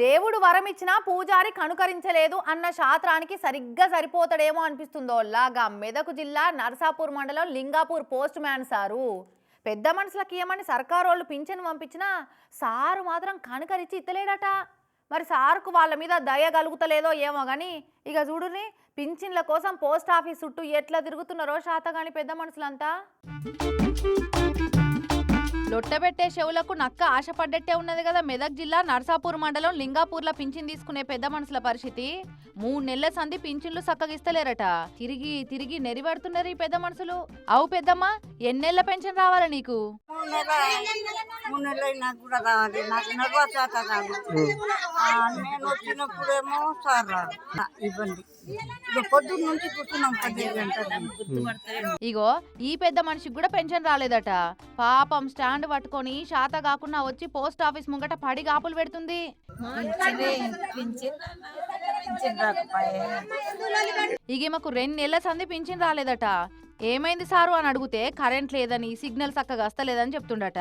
దేవుడు వరం ఇచ్చినా పూజారి కనుకరించలేదు అన్న శాస్త్రానికి సరిగ్గా సరిపోతాడేమో అనిపిస్తుందో. లాగా మెదకు జిల్లా నర్సాపూర్ మండలం లింగాపూర్ పోస్ట్ మ్యాన్ సారు. పెద్ద మనుషులకి ఏమని సర్కారోళ్ళు పింఛను పంపించినా సారు మాత్రం కనుకరించి ఇత్తలేడట. మరి సార్కు వాళ్ళ మీద దయ కలుగుతలేదో ఏమో కానీ ఇక చూడుని పింఛన్ల కోసం పోస్ట్ ఆఫీస్ చుట్టూ ఎట్లా తిరుగుతున్నారో శాతగాని పెద్ద మనుషులంతా? లొట్టబెట్టే చెవులకు నక్క ఆశపడ్డట్టే ఉన్నది కదా మెదక్ జిల్లా నర్సాపూర్ మండలం లింగాపూర్ల పింఛన్ తీసుకునే పెద్ద మనుషుల పరిస్థితి. మూడు నెలల సంధి పింఛన్లు చక్కగిస్తలేరట. తిరిగి తిరిగి నెరిపెడుతున్నారు ఈ పెద్ద మనుషులు. అవు పెద్దమ్మ ఎన్నెళ్ళ పెన్షన్ రావాలా నీకు? నేను వచ్చినప్పుడేమో సార్ రాదు ఇగో ఈ పెద్ద మనిషికి కూడా పెన్షన్ రాలేదట. పాపం స్టాండ్ పట్టుకొని శాత కాకుండా వచ్చి పోస్ట్ ఆఫీస్ ముంగట పడి గాపులు పెడుతుంది. ఇక మాకు రెండు నెలల సంది పింఛన్ రాలేదట. ఏమైంది సారు అని అడిగితే కరెంట్ లేదని సిగ్నల్ చక్కగా వస్తలేదని చెప్తుండట.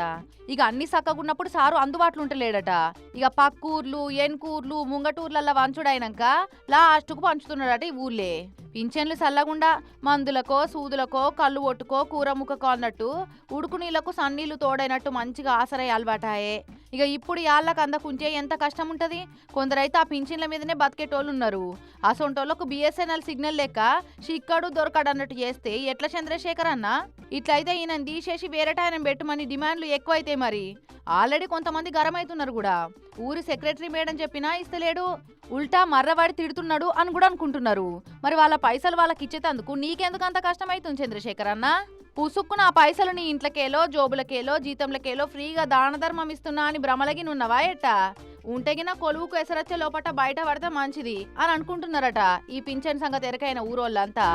ఇక అన్ని చక్కగా ఉన్నప్పుడు సారు అందుబాటులో ఉంటలేడట. ఇక పక్కూర్లు ఎన్కూర్లు ముంగటూర్లల్లా వంచుడైనాక లాస్ట్కు పంచుతున్నాడట ఈ ఊర్లే పింఛన్లు చల్లగుండా మందులకో సూదులకో కళ్ళు ఒట్టుకో కూర ముక్కకో అన్నట్టు ఉడుకు నీళ్ళకు సన్నీళ్ళు తోడైనట్టు మంచిగా ఆసరై అలవాటాయే. ఇక ఇప్పుడు యాళ్ళకు అందకుంటే ఎంత కష్టం ఉంటుంది కొందరైతే ఆ పింఛన్ల మీదనే బతికేటోళ్ళు ఉన్నారు అసొంటోళ్ళకు బిఎస్ఎన్ఎల్ సిగ్నల్ లెక్క చిక్కడు దొరకడు అన్నట్టు చేస్తే ఎట్లా చంద్రశేఖర్ అన్న ఇట్లయితే ఈయన తీసేసి వేరేటాయన పెట్టమని డిమాండ్లు ఎక్కువైతే మరి. ఆల్రెడీ కొంతమంది గరమవుతున్నారు కూడా. ఊరి సెక్రటరీ మేడం చెప్పినా ఇస్తలేడు. ఉల్టా మర్రవాడి తిడుతున్నాడు అని కూడా అనుకుంటున్నారు. మరి వాళ్ళ పైసలు వాళ్ళకి ఇచ్చేటందుకు నీకెందుకు అంత కష్టమవుతుంది చంద్రశేఖర్ అన్న పుసుక్కున ఆ పైసలు నీ ఇంట్లకేలో జోబులకేలో జీతంలకేలో ఫ్రీగా దాన ధర్మం ఇస్తున్నా అని భ్రమలగినున్నవా ఎట్టా ఉంటెగిన కొలువుకు ఎసరొచ్చే లోపట బయట పడితే మంచిది అని అనుకుంటున్నారట ఈ పింఛన్ సంగతి ఎరకైన ఊరోళ్ళంతా.